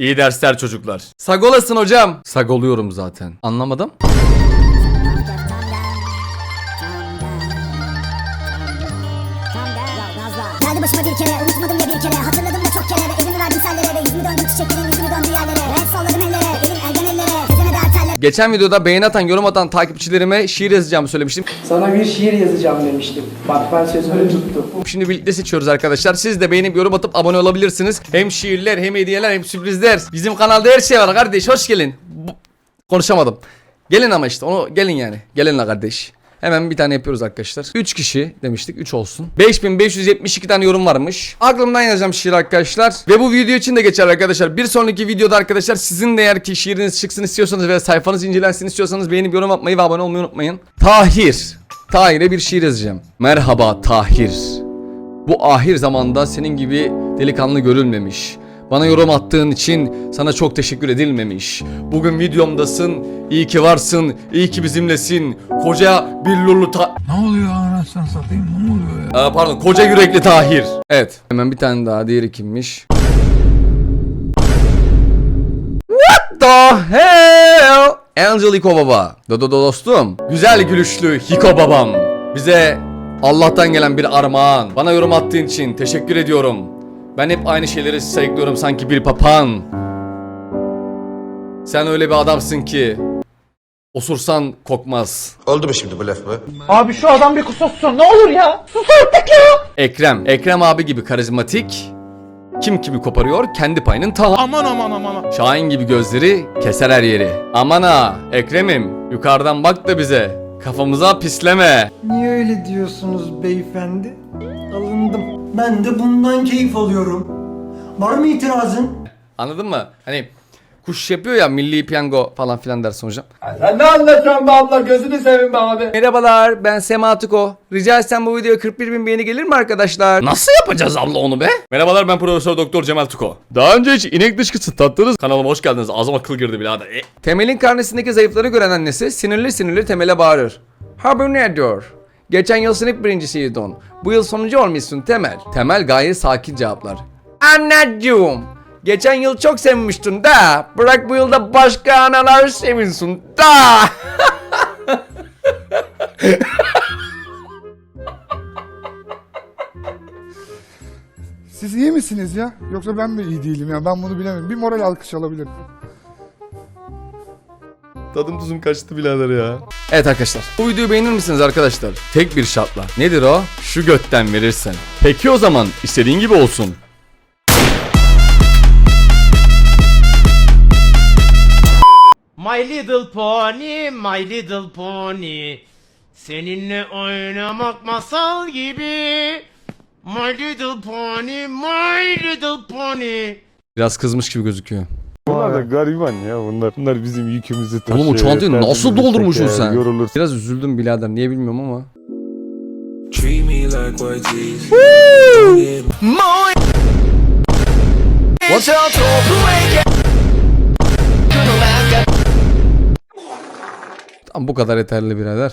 İyi dersler çocuklar. Sagolasın hocam. Sagoluyorum zaten. Anlamadım. Geldi başıma bir kere unutmadım ya bir kere Hatırladım da çok kere ve elimi verdim sellere Ve yüzümü döndüm çiçeklerin Geçen videoda beğeni atan, yorum atan takipçilerime şiir yazacağımı söylemiştim. Sana bir şiir yazacağım demiştim. Bak ben sözümü tuttum. Şimdi birlikte seçiyoruz arkadaşlar. Siz de beğenip yorum atıp abone olabilirsiniz. Hem şiirler, hem hediyeler, hem sürprizler. Bizim kanalda her şey var kardeş. Hoş gelin. Bu- Konuşamadım. Gelin ama işte onu gelin yani. Gelin la kardeş. Hemen bir tane yapıyoruz arkadaşlar. 3 kişi demiştik 3 olsun. 5572 tane yorum varmış. Aklımdan yazacağım şiir arkadaşlar. Ve bu video için de geçer arkadaşlar. Bir sonraki videoda arkadaşlar sizin de eğer ki şiiriniz çıksın istiyorsanız ve sayfanız incelensin istiyorsanız beğenip yorum atmayı ve abone olmayı unutmayın. Tahir. Tahir'e bir şiir yazacağım. Merhaba Tahir. Bu ahir zamanda senin gibi delikanlı görülmemiş. Bana yorum attığın için sana çok teşekkür edilmemiş. Bugün videomdasın, iyi ki varsın, iyi ki bizimlesin. Koca bir lulu ta... Ne oluyor anasını satayım ne oluyor ya? Aa, pardon, koca yürekli Tahir. Evet, hemen bir tane daha, diğeri kimmiş? What the hell? Angel Hiko Baba. Dodo dostum. Güzel gülüşlü Hiko Babam. Bize Allah'tan gelen bir armağan. Bana yorum attığın için teşekkür ediyorum. Ben hep aynı şeyleri sayıklıyorum sanki bir papağan. Sen öyle bir adamsın ki osursan kokmaz. Oldu mu şimdi bu laf mı? Abi şu adam bir kusursun ne olur ya. Sus artık ya. Ekrem. Ekrem abi gibi karizmatik. Kim kimi koparıyor? Kendi payının ta. Aman aman aman. Şahin gibi gözleri keser her yeri. Aman ha Ekrem'im yukarıdan bak da bize. Kafamıza pisleme. Niye öyle diyorsunuz beyefendi? Alındım. Ben de bundan keyif alıyorum. Var mı itirazın? Anladın mı? Hani kuş yapıyor ya milli piyango falan filan dersin hocam. Sen ne anlatıyorsun be abla gözünü seveyim be abi. Merhabalar ben Sema Tuko. Rica etsem bu videoya 41 bin beğeni gelir mi arkadaşlar? Nasıl yapacağız abla onu be? Merhabalar ben Profesör Doktor Cemal Tuko. Daha önce hiç inek dışkısı tattınız. Kanalıma hoş geldiniz. Ağzıma kıl girdi birader. E. Temel'in karnesindeki zayıfları gören annesi sinirli sinirli Temel'e bağırır. Ha bu ne diyor? Geçen yıl sınıf birincisiydin. Bu yıl sonuncu olmuşsun Temel. Temel gayet sakin cevaplar. Anneciğim. Geçen yıl çok sevmiştin da. Bırak bu yılda başka analar sevinsin da. Siz iyi misiniz ya? Yoksa ben mi iyi değilim ya? Ben bunu bilemem. Bir moral alkış alabilirim. Tadım tuzum kaçtı birader ya. Evet arkadaşlar. Bu videoyu beğenir misiniz arkadaşlar? Tek bir şartla. Nedir o? Şu götten verirsen. Peki o zaman istediğin gibi olsun. My little pony, my little pony. Seninle oynamak masal gibi. My little pony, my little pony. Biraz kızmış gibi gözüküyor. Bunlar da gariban ya bunlar. Bunlar bizim yükümüzü taşıyor. Oğlum o çantayı nasıl doldurmuşsun sen? Yorulur. Biraz üzüldüm birader. Niye bilmiyorum ama. Watch Tamam bu kadar yeterli birader.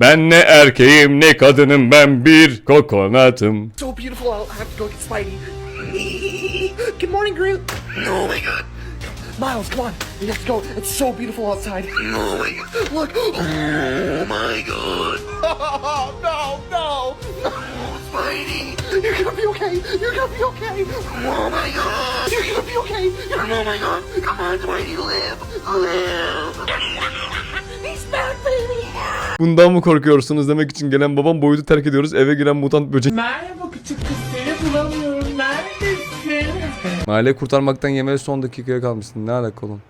Ben ne erkeğim ne kadınım ben bir kokonatım. so beautiful. I'll have to go get Spidey. Good morning, Groot. Oh my god. Miles, come on. Let's go. It's so beautiful outside. Oh my god. Look. Oh my god. no, no. Spidey. You're gonna be okay. You're gonna be okay. Oh my god. You're gonna be okay. You're oh my god. Come on, Spidey. Live. Live. He's back, baby. Bundan mı korkuyorsunuz demek için gelen babam boyutu terk ediyoruz eve giren mutant böcek. Merhaba küçük kız seni bulamıyorum. Neredesin? Mahalleyi kurtarmaktan yemeğe son dakikaya kalmışsın ne alaka oğlum?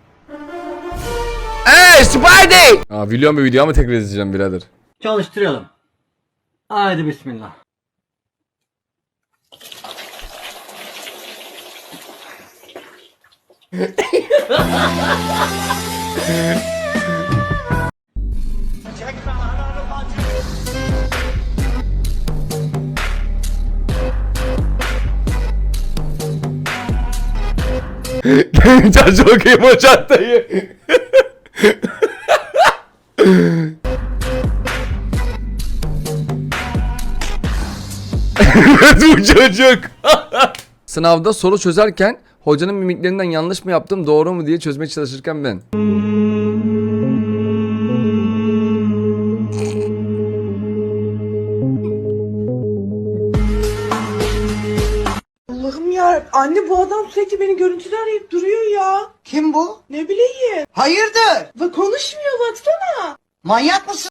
Eee Spidey! Aa biliyorum bir video ama tekrar izleyeceğim birader. Çalıştıralım. Haydi bismillah. Can çok iyi bu çantayı. bu çocuk. Sınavda soru çözerken hocanın mimiklerinden yanlış mı yaptım doğru mu diye çözmeye çalışırken ben. Allah'ım ya. Anne bu adam sürekli beni görüntülü arayıp duruyor ya. Kim bu? Ne bileyim. Hayırdır? Ve konuşmuyor baksana. Manyak mısın?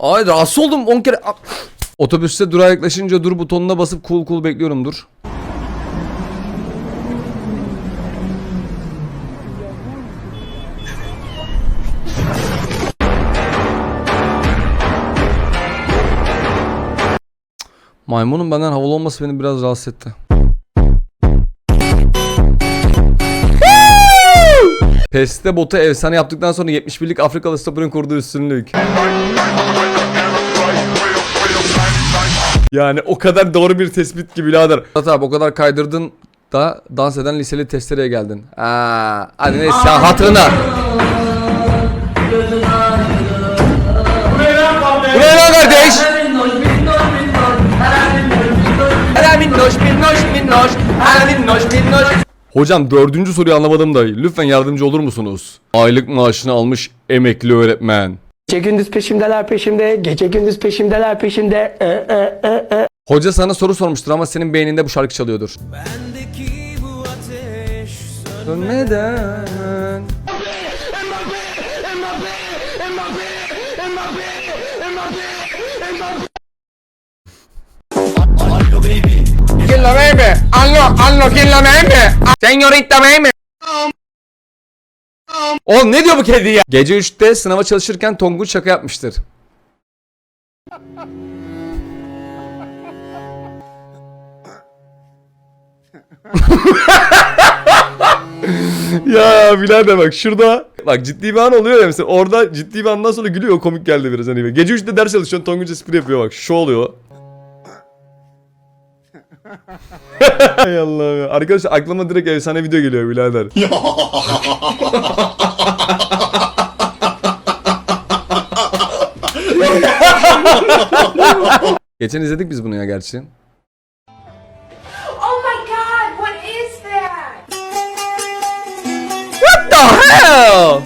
Ay rahatsız oldum 10 kere. Otobüste durağa yaklaşınca dur butonuna basıp cool cool bekliyorum dur. Maymunun benden havalı olması beni biraz rahatsız etti. PES'te botu efsane yaptıktan sonra 71'lik Afrikalı stoper'ın kurduğu üstünlük. Yani o kadar doğru bir tespit ki birader. Murat abi o kadar kaydırdın da dans eden liseli testereye geldin. Aa, hadi neyse ya hatırına. Bu ne lan kardeş? Minnoş minnoş minnoş minnoş minnoş Hocam dördüncü soruyu anlamadım da lütfen yardımcı olur musunuz? Aylık maaşını almış emekli öğretmen. Gece gündüz peşimdeler peşimde. Gece gündüz peşimdeler peşimde. E, e, e, e. Hoca sana soru sormuştur ama senin beyninde bu şarkı çalıyordur. Sönmeden ¿Quién lo bebe? Hazlo, hazlo, ¿quién lo bebe? Señorita bebe. Oğlum ne diyor bu kedi ya? Gece 3'te sınava çalışırken Tonguç şaka yapmıştır. ya birader bak şurada bak ciddi bir an oluyor ya mesela orada ciddi bir andan sonra gülüyor komik geldi biraz hani gece 3'te ders çalışıyorsun Tonguç espri yapıyor bak şu oluyor Hay Allah'ım ya. Arkadaşlar aklıma direkt efsane video geliyor birader. Geçen izledik biz bunu ya gerçi. Oh my god, what is that? What the hell?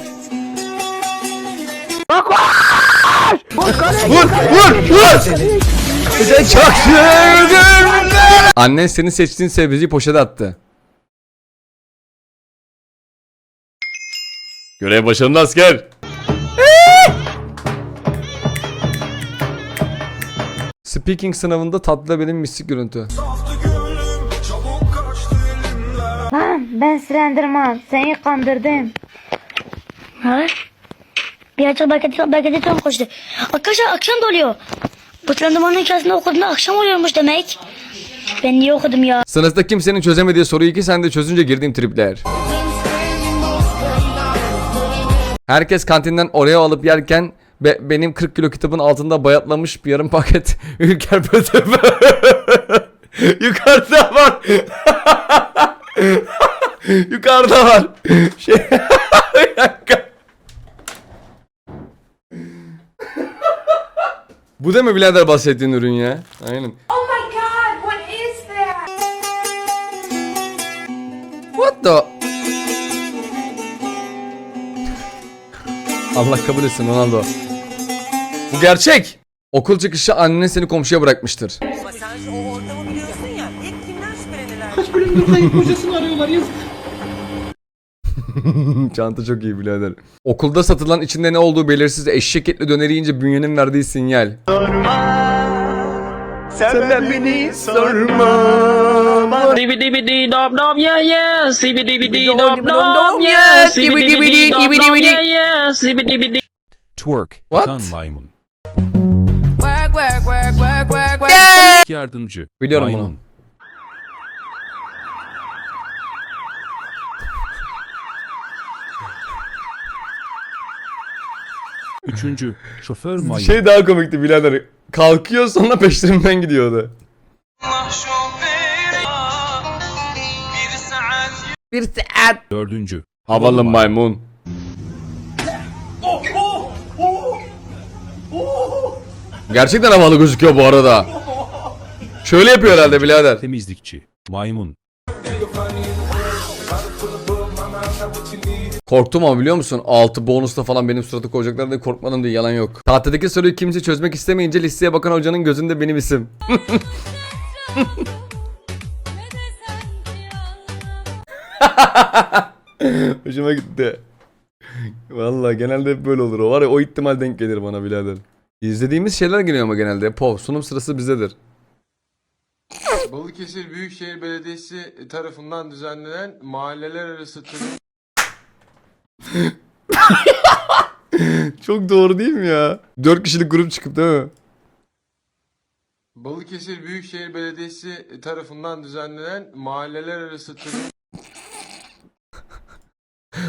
Vur vur vur! Sen çok sürdün. Annen senin seçtiğin sebzeyi poşete attı. Görev başarılı asker. Speaking sınavında tatlı benim mistik görüntü. Ha, ben Slenderman. Seni kandırdım. Ha? Bir açık belki belki tam koştu. Arkadaşlar akşam da Slenderman'ın hikayesini okuduğumda akşam oluyormuş demek. Ben niye okudum ya? Sınıfta kimsenin çözemediği soruyu iki sen de çözünce girdiğim tripler. Herkes kantinden oraya alıp yerken be- benim 40 kilo kitabın altında bayatlamış bir yarım paket Ülker Pötepe. Yukarıda var. Yukarıda var. Şey... bir dakika. Bu da mı birader bahsettiğin ürün ya? Aynen. Oh my god, what is that? What the? Allah kabul etsin Ronaldo. Bu gerçek. Okul çıkışı annen seni komşuya bırakmıştır. Kaç bölümdür kayıp kocasını arıyorlar yazık. Çanta çok iyi birader. Okulda satılan içinde ne olduğu belirsiz eşek etli döneri yiyince bünyenin verdiği sinyal. Sorma dom dom dom dom dom dom yeah. Sibidi Twerk. What? Tan maymun. Work work work work work work. Yardımcı. Biliyorum bunu. Üçüncü. Şoför maymun. Şey daha komikti birader. Kalkıyor sonra peşlerinden gidiyordu. Bir saat. Dördüncü. Havalı maymun. Gerçekten havalı gözüküyor bu arada. Şöyle yapıyor herhalde birader. Temizlikçi. Maymun. Korktum ama biliyor musun? 6 bonusla falan benim suratı koyacaklar diye korkmadım diye yalan yok. Tahtadaki soruyu kimse çözmek istemeyince listeye bakan hocanın gözünde benim isim. Hoşuma gitti. Vallahi genelde hep böyle olur. O var ya o ihtimal denk gelir bana birader. İzlediğimiz şeyler geliyor ama genelde. Pov sunum sırası bizdedir. Balıkesir Büyükşehir Belediyesi tarafından düzenlenen mahalleler arası turnuva Çok doğru değil mi ya? 4 kişilik grup çıkıp değil mi? Balıkesir Büyükşehir Belediyesi tarafından düzenlenen mahalleler arası turnuva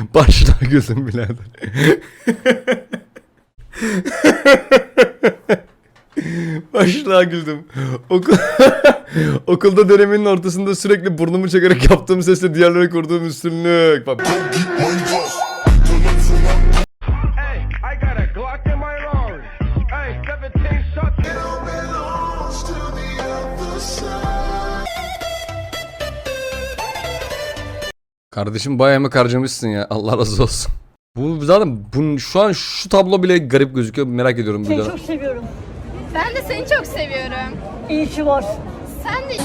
Başla gözüm birader. Başla güldüm. Okul... Okulda döneminin ortasında sürekli burnumu çekerek yaptığım sesle diğerlere kurduğum üstünlük. Bak. Kardeşim bayağı emek harcamışsın ya. Allah razı olsun. Bu zaten bu, şu an şu tablo bile garip gözüküyor. Merak ediyorum bir daha. seviyorum. Ben de seni çok seviyorum. İyi ki var. Sen de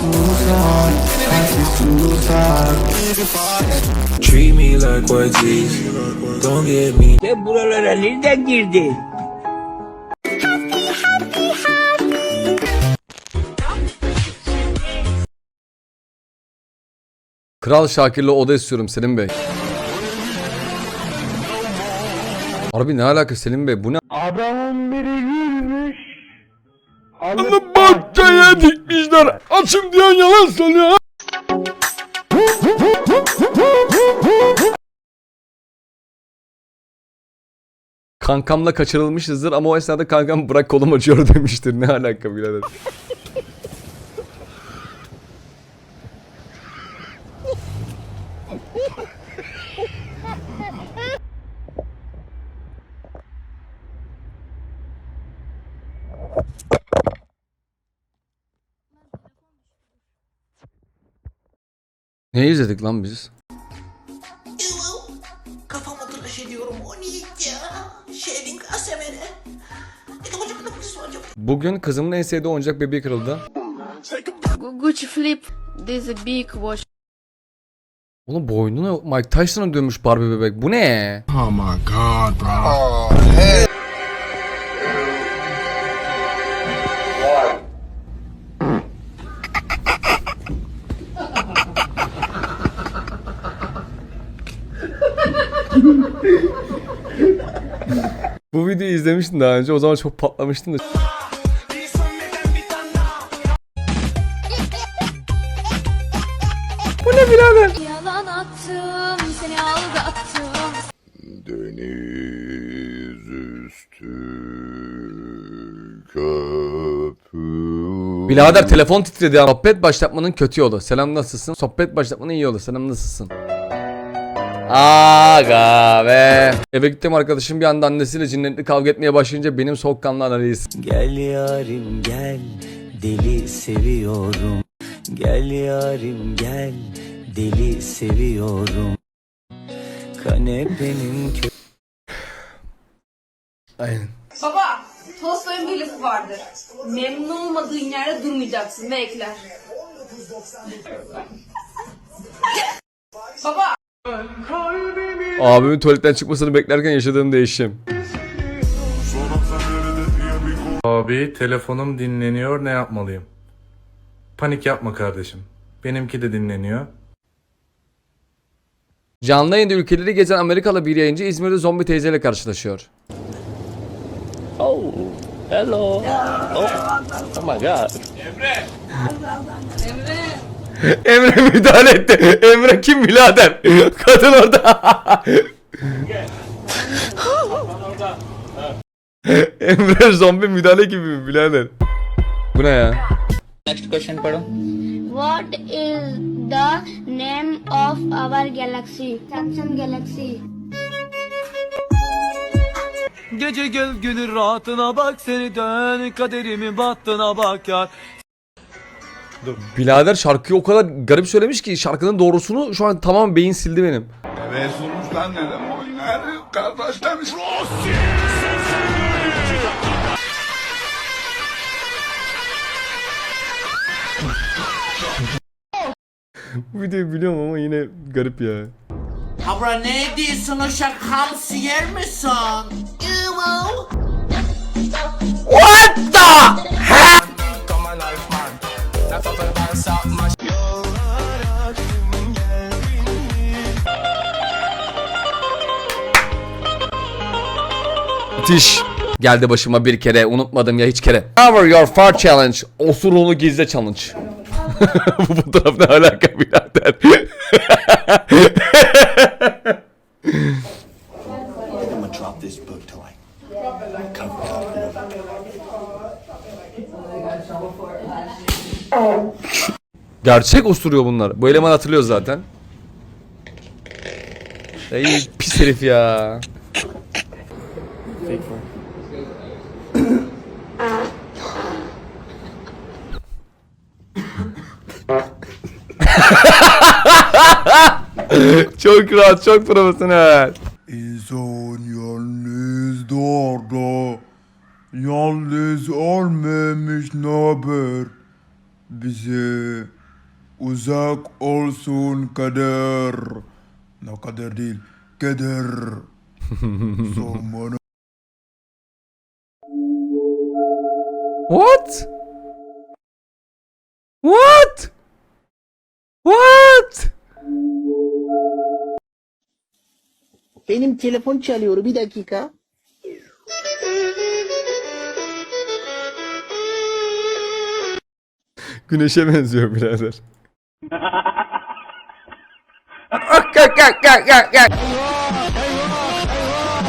Treat me like what Don't get me Ve buralara nereden girdi? Kral Şakir'le oda istiyorum Selim Bey. Harbi ne alaka Selim Bey? Bu ne? Adamın biri gülmüş. Onu bahçeye dikmişler. Açım diyen yalan söylüyor. Kankamla kaçırılmışızdır ama o esnada kankam bırak kolum acıyor demiştir. Ne alaka birader? Ne izledik lan biz? Kafamı tıraş ediyorum. O ya? Shaving asemene. Bugün kızımın en sevdiği oyuncak bebeği kırıldı. Gucci flip. This is a big watch. Oğlum boynuna Mike Tyson'a dönmüş Barbie bebek. Bu ne? Oh my god, bro. Bu videoyu izlemiştim daha önce. O zaman çok patlamıştım da. Bu ne birader? Yalan attım, seni aldattım. Deniz üstü köpüğü Birader telefon titredi ya. Sohbet başlatmanın kötü yolu. Selam nasılsın? Sohbet başlatmanın iyi yolu. Selam nasılsın? Aga be. Eve gittim arkadaşım bir anda annesiyle cinnetli kavga etmeye başlayınca benim soğukkanlı analiz. Gel yarim gel. Deli seviyorum. Gel yarim gel. Deli seviyorum. Kanepenin kö Aynen. Baba, Tolstoy'un bir lafı vardır. Memnun olmadığın yerde durmayacaksın ve ekler. Baba, Abimin tuvaletten çıkmasını beklerken yaşadığım değişim. Abi telefonum dinleniyor ne yapmalıyım? Panik yapma kardeşim. Benimki de dinleniyor. Canlı yayında ülkeleri gezen Amerikalı bir yayıncı İzmir'de zombi teyzeyle karşılaşıyor. Oh, hello. Oh, oh my god. Emre müdahale etti. Emre kim birader? Kadın orada. Emre zombi müdahale gibi mi birader? Bu ne ya? Next question पढ़ो. What is the name of our galaxy? Samsung Galaxy. Gece gel gönül rahatına bak seni dön kaderimin battığına bak yar. Birader şarkıyı o kadar garip söylemiş ki şarkının doğrusunu şu an tamam beyin sildi benim. Ve sonuçlar neden oynar? Kardeş demiş. Bu videoyu biliyorum ama yine garip ya. Abra ne diyorsun o şakam yer misin? What the Müthiş. Geldi başıma bir kere unutmadım ya hiç kere. Cover your fart challenge. Osurunu gizle challenge. Bu fotoğraf ne alaka birader? I'm gonna drop this book till I cover Gerçek osuruyor bunlar. Bu eleman hatırlıyor zaten. Ey pis herif ya. çok rahat, çok profesyonel. İnsan yalnız doğdu. Yalnız olmamış naber. Bize uzak olsun kader. Ne kader değil, kader. What? What? Benim telefon çalıyor bir dakika. Güneşe benziyor birader.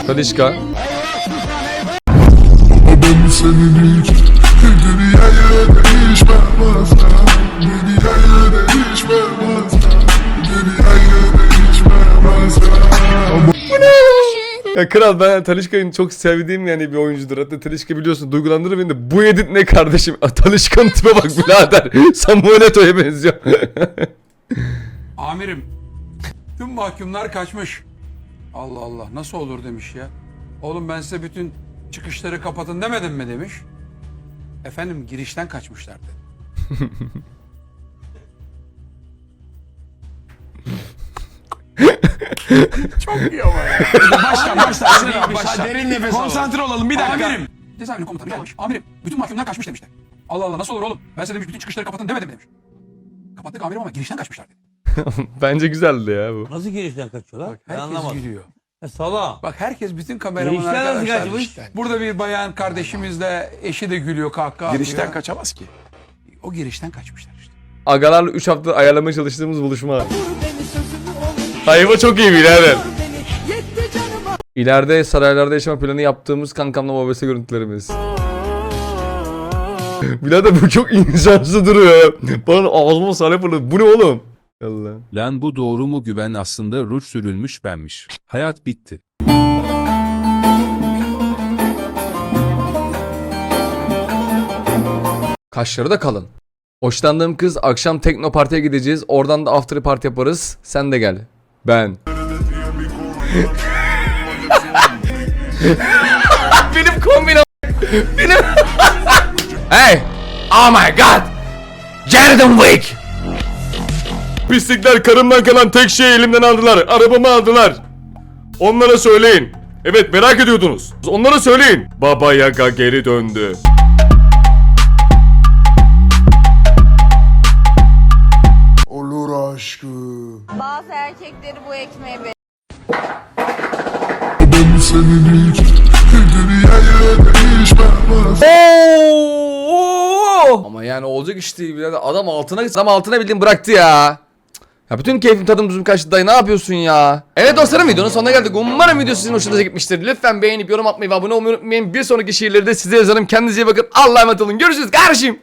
Talişka. Ben senin hiç dünyayı değişmem asla. Ya kral ben Talişka'nın çok sevdiğim yani bir oyuncudur. Hatta Talişka biliyorsun duygulandırır beni de. Bu edit ne kardeşim? Talişka'nın tipe bak birader. Samuel Eto'ya benziyor. Amirim, tüm mahkumlar kaçmış. Allah Allah, nasıl olur demiş ya. Oğlum ben size bütün çıkışları kapatın demedim mi demiş. Efendim girişten kaçmışlar dedi. Çok iyi ama ya. Başla başla. başla. Derin nefes Konsantre olalım bir dakika. Amirim. Cezaevinin komutanı gelmiş. Amirim bütün mahkumlar kaçmış demişler. Allah Allah nasıl olur oğlum? Ben size demiş bütün çıkışları kapatın demedim mi demiş. Kapattık amirim ama girişten kaçmışlar dedi. Bence güzeldi ya bu. Nasıl girişten kaçıyorlar? Bak herkes gülüyor. Sala. Bak herkes bütün kameraman arkadaşlar. kaçmış? Burada bir bayan kardeşimizle eşi de gülüyor kahkaha Girişten atıyor. kaçamaz ki. O girişten kaçmışlar işte. Agalarla 3 hafta ayarlamaya çalıştığımız buluşma. Hayva çok iyi birader. İleride saraylarda yaşama planı yaptığımız kankamla mobese görüntülerimiz. Birader bu çok insansı duruyor. Bana ağzıma salep fırladı. Bu ne oğlum? Allah. Lan bu doğru mu güven aslında ruj sürülmüş benmiş. Hayat bitti. Kaşları da kalın. Hoşlandığım kız akşam tekno partiye gideceğiz. Oradan da after party yaparız. Sen de gel. Ben. Benim kombine Benim Hey Oh my god Jaredon Wick Pislikler karımdan kalan tek şeyi elimden aldılar. Arabamı aldılar. Onlara söyleyin. Evet merak ediyordunuz. Onlara söyleyin. Baba Yaga geri döndü. Erkekleri bu ekmeğe be- Ben senin hiç dünyaya değişmem. Oo! Ama yani olacak iş değil birader. Adam altına adam altına bildiğin bıraktı ya. Ya bütün keyfim tadım tuzum kaçtı dayı ne yapıyorsun ya? Evet dostlarım videonun sonuna geldik. Umarım video sizin hoşunuza gitmiştir. Lütfen beğenip yorum atmayı ve abone olmayı unutmayın. Bir sonraki şiirleri de size yazarım. Kendinize iyi bakın. Allah'a emanet olun. Görüşürüz kardeşim.